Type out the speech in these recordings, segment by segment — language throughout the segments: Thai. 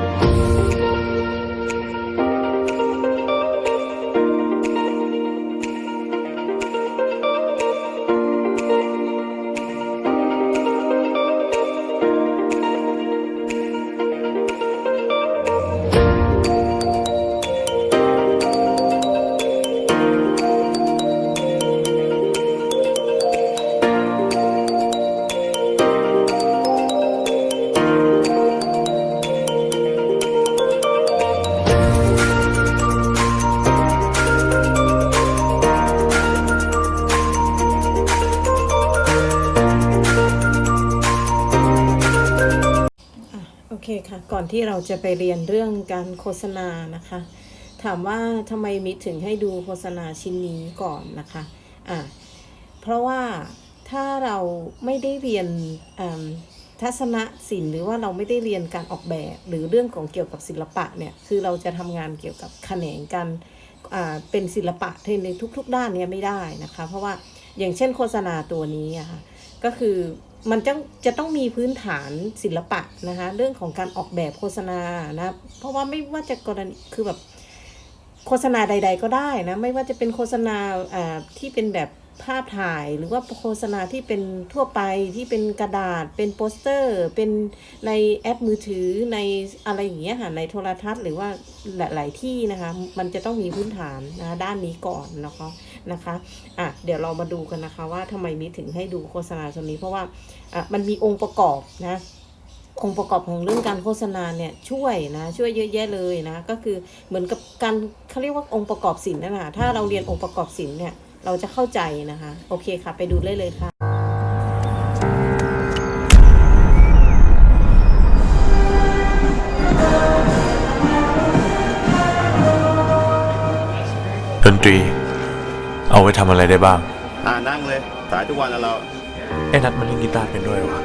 โอ อนที่เราจะไปเรียนเรื่องการโฆษณานะคะ ถามว่าทำไมมิถึงให้ดูโฆษณาชิ้นนี้ก่อนนะคะอะเพราะว่าถ้าเราไม่ได้เรียนทัศนศิลป์หรือว่าเราไม่ได้เรียนการออกแบบหรือเรื่องของเกี่ยวกับศิลปะเนี่ยคือเราจะทำงานเกี่ยวกับแขนงการเป็นศิลปะในทุก ๆ ด้านเนี่ยไม่ได้นะคะ เพราะว่าอย่างเช่นโฆษณาตัวนี้อะค่ะก็คือ มันจะจะต้องมีพื้นฐานศิลปะนะคะ เรื่องของการออกแบบโฆษณานะ เพราะว่าไม่ว่าจะกรณีคือแบบโฆษณาใด ๆ ก็ได้นะ ไม่ว่าจะเป็นโฆษณาอ่าที่เป็นแบบ ภาพถ่ายหรือว่าโฆษณาที่เป็นทั่วไปที่เป็นกระดาษ เป็นโปสเตอร์ เป็นในแอปมือถือในอะไรอย่างเงี้ยค่ะในโทรทัศน์หรือว่าหลาย ๆ ที่นะคะ มันจะต้องมีพื้นฐานนะด้านนี้ก่อนนะคะนะคะอะเดี๋ยวเรามาดูกันนะคะ ว่าทำไมมิถึงให้ดูโฆษณาตัวนี้เพราะว่าอะมันมีองค์ประกอบนะองค์ประกอบของเรื่องการโฆษณาเนี่ยช่วยนะช่วยเยอะแยะเลยนะก็คือเหมือนกับการเขาเรียกว่าองค์ประกอบศิลป์นั่ะถ้าเราเรียนองค์ประกอบศิลป์เนี่ย เราจะเข้าใจนะคะ โอเคค่ะ ไปดูเลยเลยค่ะดนตรี เอาไว้ทำอะไรได้บ้าง อ่านั่งเลย สายทุกวันแล้วเรา ไอ้นัดมันเล่นกีตาร์เป็นด้วยวะ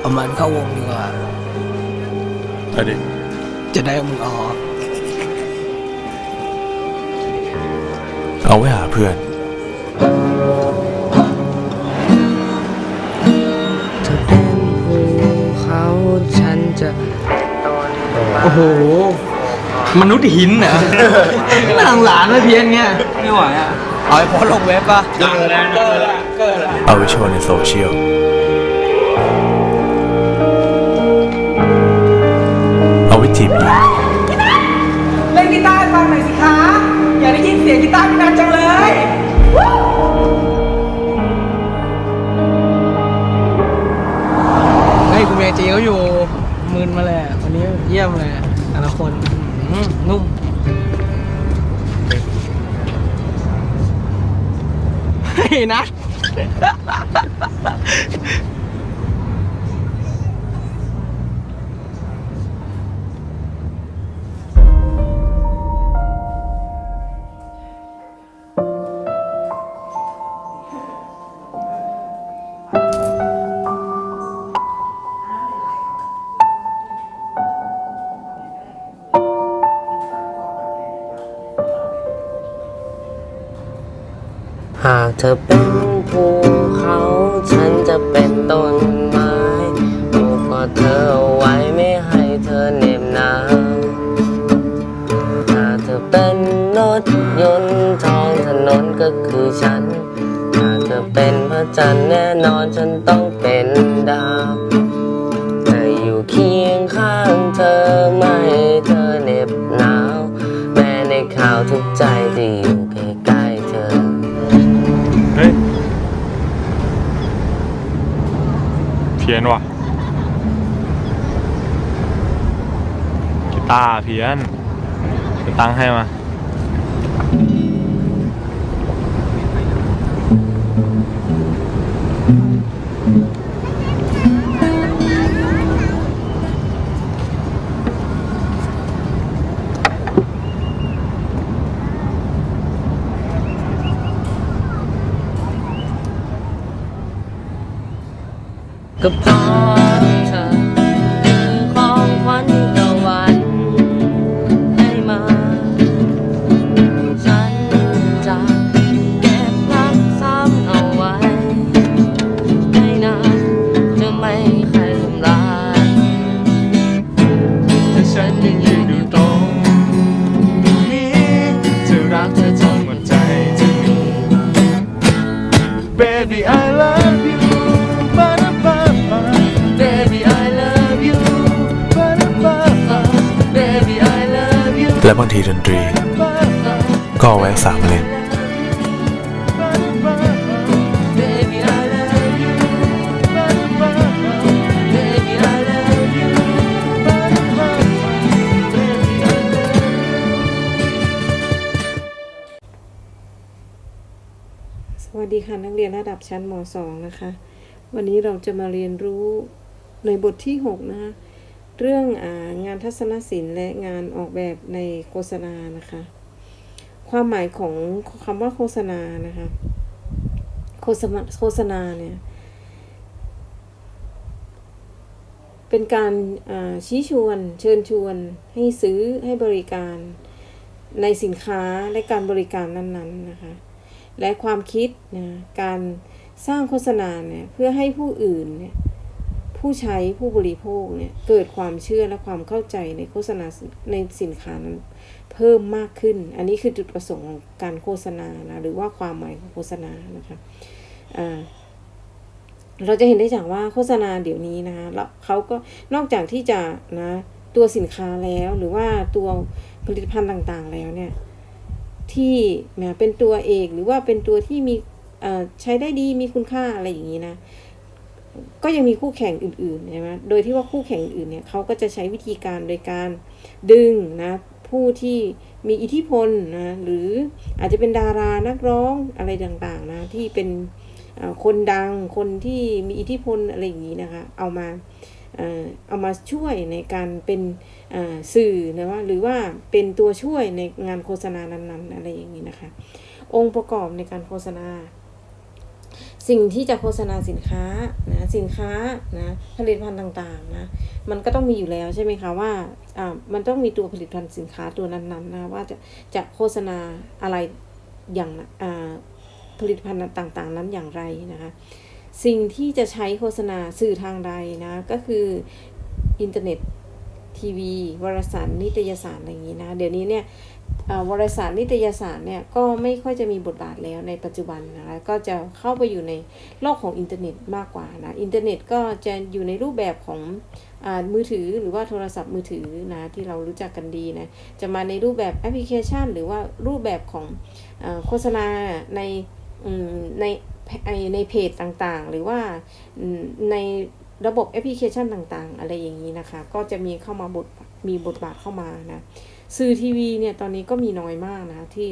เอามันเข้าวงดีกว่า เอาดิจะได้เอามึงออก เอาไว้หาเพื่อน จะโอ้โห มนุษย์หินเหรอหลังหลานไม่เพี้ยนเงี้ยไม่ไหวอะเอาไอ้โพสต์ลงเว็บป่ะเกิดแล้วเกิดแล้วเกิดแล้วเอาไว้โชว์ในโซเชียลเอาไว้จีบหญิงเล่นกีตาร์ให้ฟังหน่อยสิคะ อยากได้ยินเสียงกีตาร์พี่นัทจังเลยเฮ้ยคุณเมจีเขาอยู่ มึนมาเลยวันนี้เยี่ยมเลยแต่ละคนนุ่มเฮ้ยนัทากเธอเป็นภูเขา ฉันจะเป็นต้นไม้ปลูกอดเธอเอาไว้ไม่ให้เธอเหน็บหนาวหากเธอเป็นรถยนต์ท้องถนนก็คือฉันหากเธอเป็นพระจันทร์แน่นอนฉันต้องเป็นดาวจะอยู่เคียงข้างเธอไม่เธอเหน็บหนาว แม้ในข่าวทุกใจที่อยู่ใกล้ พี้ยนว่ะกีตาร์เพี้ยนจะตั้งให้มา ก็เพราะเธอคือ ไว้สามเลนสวัสดีค่ะนักเรียนระดับชั้นม .2 นะคะ วันนี้เราจะมาเรียนรู้ในบทที่ 6 นะคะเรื่องอางานทัศนศิลป์และงานออกแบบในโฆษณานะคะ ความหมายของคำว่าโฆษณานะคะ โฆษณาโฆษณาเนี่ย เป็นการชี้ชวน เชิญชวน ให้ซื้อให้บริการในสินค้าและการบริการนั้นๆนะคะ และความคิดนะการสร้างโฆษณาเนี่ยเพื่อให้ผู้อื่นเนี่ย ผู้ใช้ผู้บริโภคเนี่ยเกิดความเชื่อและความเข้าใจในโฆษณาในสินค้านั้นเพิ่มมากขึ้น อันนี้คือจุดประสงค์ของการโฆษณานะหรือว่าความหมายของโฆษณานะคะเราจะเห็นได้จากว่าโฆษณาเดี๋ยวนี้นะคะแล้วเขาก็นอกจากที่จะนะตัวสินค้าแล้วหรือว่าตัวผลิตภัณฑ์ต่างๆแล้วเนี่ยที่แหมเป็นตัวเอกหรือว่าเป็นตัวที่มีใช้ได้ดีมีคุณค่าอะไรอย่างนี้นะ ก็ยังมีคู่แข่งอื่นๆใช่ไหมโดยที่ว่าคู่แข่งอื่นเนี่ยเขาก็จะใช้วิธีการโดยการดึงนะผู้ที่มีอิทธิพลนะหรืออาจจะเป็นดารานักร้องอะไรต่างๆนะที่เป็นคนดังคนที่มีอิทธิพลอะไรอย่างนี้นะคะเอามาเอามาช่วยในการเป็นสื่อนะว่าหรือว่าเป็นตัวช่วยในงานโฆษณานั้นๆ อะไรอย่างนี้นะคะ องค์ประกอบในการโฆษณา สิ่งที่จะโฆษณาสินค้านะสินค้านะผลิตภัณฑ์ต่างๆนะมันก็ต้องมีอยู่แล้วใช่ไหมคะว่าอ่ามันต้องมีตัวผลิตภัณฑ์สินค้าตัวนั้นๆนะว่าจะจะโฆษณาอะไรอย่างอ่าผลิตภัณฑ์ต่างๆ นั้นอย่างไรนะคะสิ่งที่จะใช้โฆษณาสื่อทางใดนะก็คืออินเทอร์เน็ตทีวีวารสารนิตยสารอะไรอย่างนี้นะเดี๋ยวนี้เนี่ย วารสารนิตยสารเนี่ยก็ไม่ค่อยจะมีบทบาทแล้วในปัจจุบันนะคะก็จะเข้าไปอยู่ในโลกของอินเทอร์เน็ตมากกว่านะอินเทอร์เน็ตก็จะอยู่ในรูปแบบของอมือถือหรือว่าโทรศัพท์มือถือนะที่เรารู้จักกันดีนะจะมาในรูปแบบแอปพลิเคชัน หรือว่ารูปแบบของอโฆษณาในในในเพจต่างๆ หรือว่าในระบบแอปพลิเคชันต่างๆ อะไรอย่างนี้นะคะ ก็จะมีเข้ามาบทมีบทบาทเข้ามานะ สื่อทีวีเนี่ยตอนนี้ก็มีน้อยมากนะที่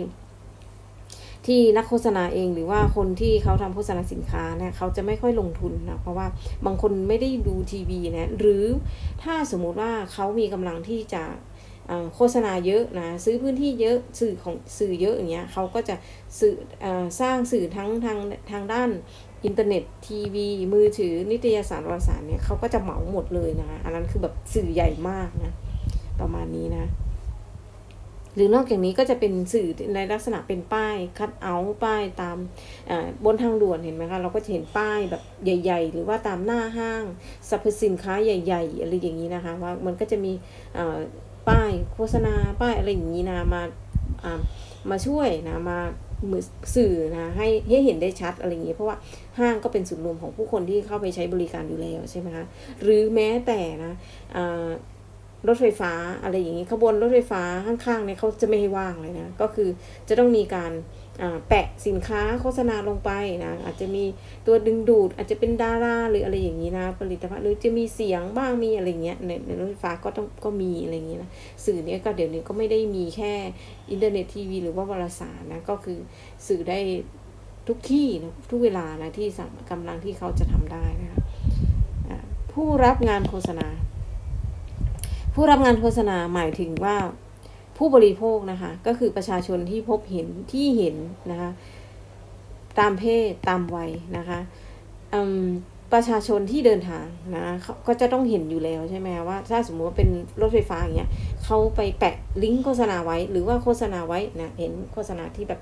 ที่นักโฆษณาเองหรือว่าคนที่เขาทำโฆษณาสินค้าเนี่ยเขาจะไม่ค่อยลงทุนนะเพราะว่าบางคนไม่ได้ดูทีวีนะหรือถ้าสมมุติว่าเขามีกำลังที่จะโฆษณาเยอะนะซื้อพื้นที่เยอะสื่อของสื่อเยอะอย่างเงี้ยเขาก็จะสื่ออสร้างสื่อทั้งทางทางด้านอินเทอร์เน็ตทีวี มือถือนิตยสารวารสารเนี่ยเขาก็จะเหมาหมดเลยนะอันนั้นคือแบบสื่อใหญ่มากนะประมาณนี้นะ หรือนอกจากนี้ก็จะเป็นสื่อในลักษณะเป็นป้ายคัดเอาป้ายตามบนทางด่วนเห็นไหมคะเราก็จะเห็นป้ายแบบใหญ่ ๆ หรือว่าตามหน้าห้างสรรพสินค้าใหญ่ๆอะไรอย่างนี้นะคะว่ามันก็จะมีป้ายโฆษณาป้ายอะไรอย่างนี้นะมาามาช่วยนะมามือสื่อนะให้ให้เห็นได้ชัดอะไรอย่างนี้เพราะว่าห้างก็เป็นศูนย์รวมของผู้คนที่เข้าไปใช้บริการอยู่แล้วใช่ไหมคะหรือแม้แต่นะ รถไฟฟ้าอะไรอย่างนี้ขบวนรถไฟฟ้าข้างๆเนี่ยเขาจะไม่ให้ว่างเลยนะก็คือจะต้องมีการแปะสินค้าโฆษณาลงไปนะอาจจะมีตัวดึงดูด อาจจะเป็นดาราหรืออะไรอย่างนี้นะผลิตภัณฑ์หรือจะมีเสียงบ้างมีอะไรเงี้ยในในรถไฟฟ้าก็ต้องก็มีอะไรอย่างนี้นะสื่อเนี้ยก็เดี๋ยวนี้ก็ไม่ได้มีแค่อินเทอร์เน็ตทีวีหรือว่าวารสารนะก็คือสื่อได้ทุกที่นะทุกเวลานะที่สามกำลังที่เขาจะทำได้นะคะผู้รับงานโฆษณา ผู้รับงานโฆษณาหมายถึงว่าผู้บริโภคนะคะ ก็คือประชาชนที่พบเห็นที่เห็นนะคะ ตามเพศตามวัยนะคะประชาชนที่เดินทางนะเขาก็จะต้องเห็นอยู่แล้วใช่ไหมว่าถ้าสมมติว่าเป็นรถไฟฟ้าอย่างเงี้ยเขาไปแปะลิงก์โฆษณาไว้ หรือว่าโฆษณาไว้นะเห็นโฆษณาที่แบบ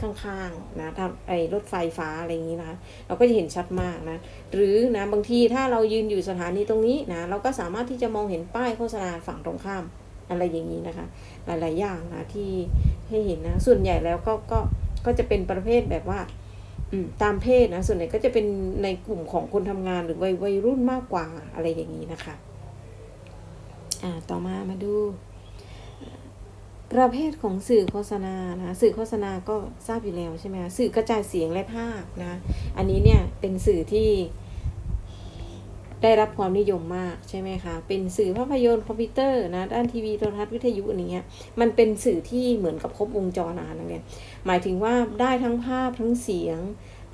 ข้างๆนะทำไอ้รถไฟฟ้าอะไรอย่างนี้นะคะเราก็จะเห็นชัดมากนะหรือนะบางทีถ้าเรายืนอยู่สถานีตรงนี้นะเราก็สามารถที่จะมองเห็นป้ายโฆษณาฝั่งตรงข้ามอะไรอย่างนี้นะคะ หลายๆอย่างนะที่ให้เห็นนะส่วนใหญ่แล้วก็ก็ก็จะเป็นประเภทแบบว่าตามเพศนะส่วนใหญ่ก็จะเป็นในกลุ่มของคนทำงานหรือวัยวัยรุ่นมากกว่าอะไรอย่างนี้นะคะ อ่าต่อมามาดู ประเภทของสื่อโฆษณานะสื่อโฆษณาก็ทราบอยู่แล้วใช่ไหมสื่อกระจายเสียงและภาพนะ อันนี้เนี่ยเป็นสื่อที่ได้รับความนิยมมากใช่ไหมคะ เป็นสื่อภาพยนตร์คอมพิวเตอร์นะ ด้านทีวีโทรทัศน์วิทยุอันเนี้ยมันเป็นสื่อที่เหมือนกับครบวงจรนะนักเรียนหมายถึงว่าได้ทั้งภาพทั้งเสียง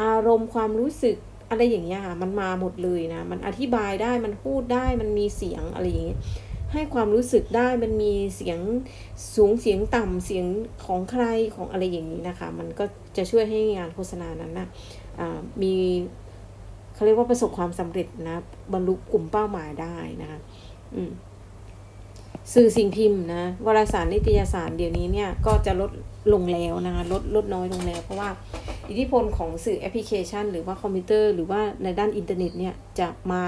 อารมณ์ความรู้สึกอะไรอย่างเงี้ยค่ะ มันมาหมดเลยนะ มันอธิบายได้ มันพูดได้ มันมีเสียงอะไรอย่างเงี้ย ให้ความรู้สึกได้มันมีเสียงสูงเสียงต่ำเสียงของใครของอะไรอย่างนี้นะคะ มันก็จะช่วยให้งานโฆษณานั้นนะอ่ามีเขาเรียกว่าประสบความสำเร็จนะบรรลุกลุ่มเป้าหมายได้นะคะอืมสื่อสิ่งพิมพ์นะวารสารนิตยสารเดี๋ยวนี้เนี่ยก็จะลด ลงแล้วนะคะลดลดน้อยลงแล้ว เพราะว่าอิทธิพลของสื่อแอปพลิเคชัน หรือว่าคอมพิวเตอร์หรือว่าในด้านอินเทอร์เน็ตเนี่ยจะมา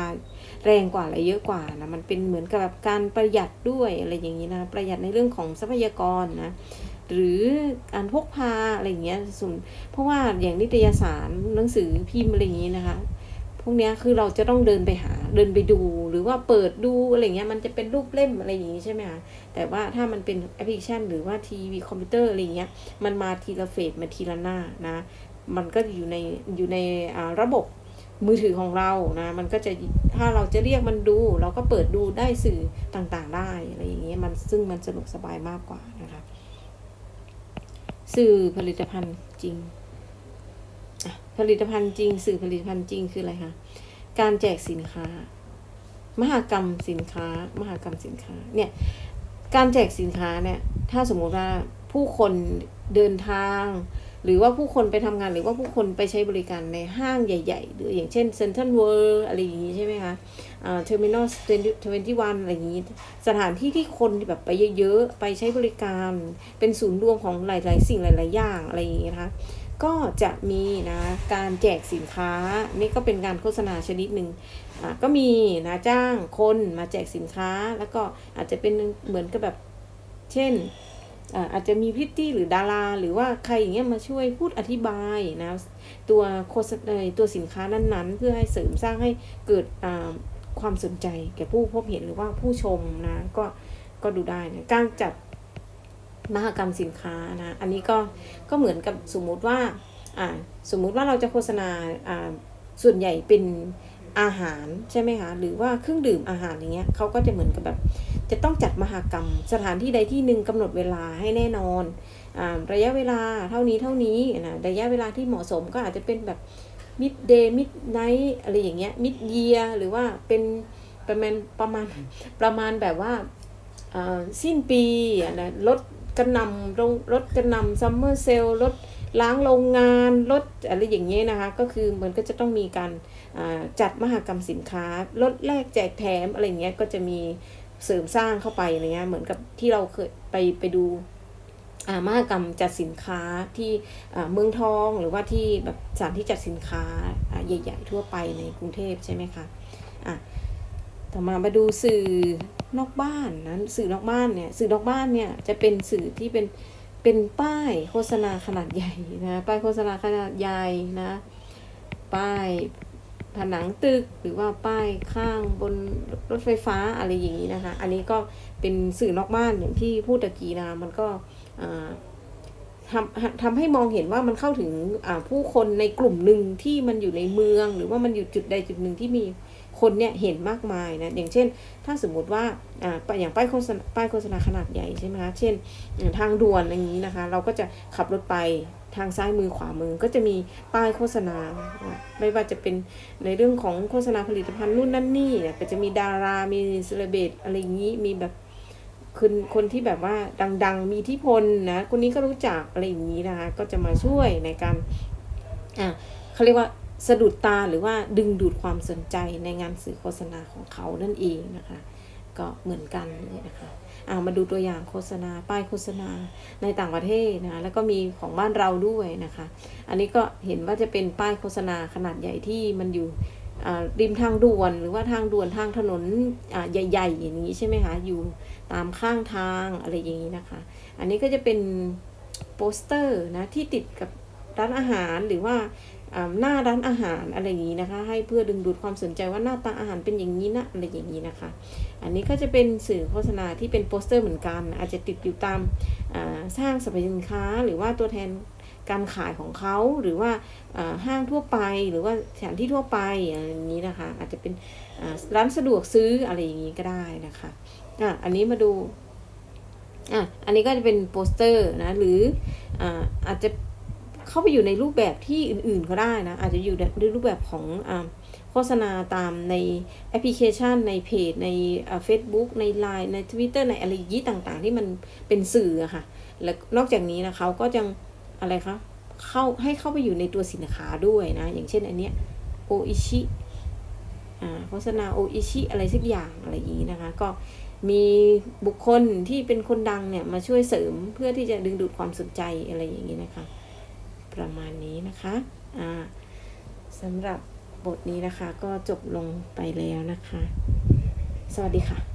แรงกว่าและเยอะกว่านะมันเป็นเหมือนกับแบบการประหยัดด้วยอะไรอย่างนี้นะประหยัดในเรื่องของทรัพยากรนะหรือการพกพาอะไรอย่างเงี้ยส่วนเพราะว่าอย่างนิตยสารหนังสือพิมพ์อะไรอย่างนี้นะคะ พวกเนี้ยคือเราจะต้องเดินไปหาเดินไปดู หรือว่าเปิดดูอะไรเงี้ยมันจะเป็นรูปเล่มอะไรอย่างงี้ใช่ไหมคะแต่ว่าถ้ามันเป็นแอปพลิเคชัน หรือว่าทีวีคอมพิวเตอร์อะไรเงี้ยมันมาทีละเฟสมาทีละหน้านะมันก็อยู่ในอยู่ในระบบมือถือของเรานะมันก็จะถ้าเราจะเรียกมันดู เราก็เปิดดูได้สื่อต่างๆได้อะไรอย่างเงี้ยมันซึ่งมันสะดวกสบายมากกว่านะคะสื่อผลิตภัณฑ์จริง ผลิตภัณฑ์จริง สื่อผลิตภัณฑ์จริงคืออะไรคะ การแจกสินค้า มหากรรมสินค้า มหากรรมสินค้า เนี่ย การแจกสินค้าเนี่ย ถ้าสมมุติว่าผู้คนเดินทาง หรือว่าผู้คนไปทำงาน หรือว่าผู้คนไปใช้บริการในห้างใหญ่ ๆ หรืออย่างเช่นเซ็นทรัลเวิลด์อะไรอย่างนี้ใช่ไหมคะเทอร์มินอลทเวนตี้วันอะไรอย่างนี้ สถานที่ที่คนแบบไปเยอะๆ ไปใช้บริการ เป็นศูนย์รวมของหลาย ๆ สิ่งหลาย ๆ อย่างอะไรอย่างนี้นะคะ ก็จะมีนะการแจกสินค้า นี่ก็เป็นการโฆษณาชนิดหนึ่งก็มีนะจ้างคนมาแจกสินค้า แล้วก็อาจจะเป็นเหมือนกับแบบเช่นอาจจะมีพิตตี้หรือดารา หรือว่าใครอย่างเงี้ยมาช่วยพูดอธิบายนะตัวโฆษณาตัวสินค้านั้นๆ เพื่อให้เสริมสร้างให้เกิดความสนใจแก่ผู้พบเห็นหรือว่าผู้ชมนะก็ก็ดูได้นะการจัด มหกรรมสินค้านะ อันนี้ก็ก็เหมือนกับสมมุติว่าอ่าสมมุติว่าเราจะโฆษณาอ่าส่วนใหญ่เป็นอาหารใช่ไหมคะหรือว่าเครื่องดื่มอาหารอย่างเงี้ยเขาก็จะเหมือนกับแบบจะต้องจัดมหากรรม สถานที่ใดที่หนึ่งกำหนดเวลาให้แน่นอนอาระยะเวลาเท่านี้เท่านี้นะระยะเวลาที่เหมาะสมก็อาจจะเป็นแบบมิดเดย์มิดไนท์อะไรอย่างเงี้ยมิดเยียหรือว่าเป็นประมาณประมาณประมาณแบบว่าสิ้นปีนะลด กระนำลงลดกระนำซัมเมอร์เซลลดล้างโรงงานลดอะไรอย่างเงี้ยนะคะ ก็คือมันก็จะต้องมีการจัดมหากรรมสินค้าลดแลกแจกแถมอะไรเงี้ยก็จะมีเสริมสร้างเข้าไปอะไรเงี้ยเหมือนกับที่เราเคยไปไปดูอ่ามหกรรมจัดสินค้าที่เมืองทองหรือว่าที่แบบสถานที่จัดสินค้าอ่าใหญ่ ๆ ทั่วไปในกรุงเทพใช่ไหมคะอะต่อมามาดูสื่อ นอกบ้านนะสื่อนอกบ้านเนี่ยสื่อนอกบ้านเนี่ยจะเป็นสื่อที่เป็นเป็นป้ายโฆษณาขนาดใหญ่นะป้ายโฆษณาขนาดใหญ่นะป้ายผนังตึกหรือว่าป้ายข้างบนรถไฟฟ้าอะไรอย่างนี้นะคะ อันนี้ก็เป็นสื่อนอกบ้านอย่างที่พูดตะกี้นะมันก็ทำทำให้มองเห็นว่ามันเข้าถึงผู้คนในกลุ่มหนึ่งที่มันอยู่ในเมือง หรือว่ามันอยู่จุดใดจุดหนึ่งที่มี คนเนี่ยเห็นมากมายนะ อย่างเช่น ถ้าสมมุติว่าอ่าอย่างป้ายโฆษณาป้ายโฆษณาขนาดใหญ่ใช่ไหมคะ เช่น ทางด่วนอย่างนี้นะคะ เราก็จะขับรถไปทางซ้ายมือขวามือก็จะมีป้ายโฆษณา ไม่ว่าจะเป็นในเรื่องของโฆษณาผลิตภัณฑ์นู่นนั่นนี่เนี่ยก็จะมีดารา มีเซเลบรตอะไรอย่างนี้ มีแบบคนคนที่แบบว่าดัง ๆ มีอิที่พลนะ คนนี้ก็รู้จักอะไรอย่างนี้นะคะ ก็จะมาช่วยในการอะเขาเรียกว่า สะดุดตาหรือว่าดึงดูดความสนใจในงานสื่อโฆษณาของเขานั่นเองนะคะ ก็เหมือนกันเลยนะคะอ่ามาดูตัวอย่างโฆษณาป้ายโฆษณาในต่างประเทศนะแล้วก็มีของบ้านเราด้วยนะคะ อันนี้ก็เห็นว่าจะเป็นป้ายโฆษณาขนาดใหญ่ที่มันอยู่ริมทางด่วนหรือว่าทางด่วนทางถนนใหญ่ ๆ อย่างนี้ใช่ไหมคะอยู่ตามข้างทางอะไรอย่างนี้นะคะ อันนี้ก็จะเป็นโปสเตอร์นะที่ติดกับร้านอาหารหรือว่า หน้าร้านอาหารอะไรอย่างนี้นะคะ ให้เพื่อดึงดูดความสนใจว่าหน้าตาอาหารเป็นอย่างนี้นะอะไรอย่างนี้นะคะ อันนี้ก็จะเป็นสื่อโฆษณาที่เป็นโปสเตอร์เหมือนกัน อาจจะติดอยู่ตามอ่าห้างสรรพสินค้าหรือว่าตัวแทนการขายของเขาหรือว่าห้างทั่วไปหรือว่าสถานที่ทั่วไปอะไรอย่างนี้นะคะ อาจจะเป็นร้านสะดวกซื้ออะไรอย่างนี้ก็ได้นะคะอะอันนี้มาดูอะอันนี้ก็จะเป็นโปสเตอร์นะหรืออ่าอาจจะ เข้าไปอยู่ในรูปแบบที่อื่นๆก็ได้นะ อาจจะอยู่ในรูปแบบของอโฆษณาตามในแอปพลิเคชัน ในเพจ ในเฟซบุ๊กใน Line ใน Twitter ในอะไรยางงี้ต่างๆ ที่มันเป็นสื่อค่ะ แล้วนอกจากนี้นะเขาก็ยังอะไรคะเข้าให้เข้าไปอยู่ในตัวสินค้าด้วยนะ อย่างเช่นอันเนี้ยโออิชิอ่าโฆษณาโออิชิอะไรสักอย่างอะไรอย่างนี้นะคะ ก็มีบุคคลที่เป็นคนดังเนี่ยมาช่วยเสริมเพื่อที่จะดึงดูดความสนใจอะไรอย่างนี้นะคะ ประมาณนี้นะคะอ่าสำหรับบทนี้นะคะก็จบลงไปแล้วนะคะ สวัสดีค่ะ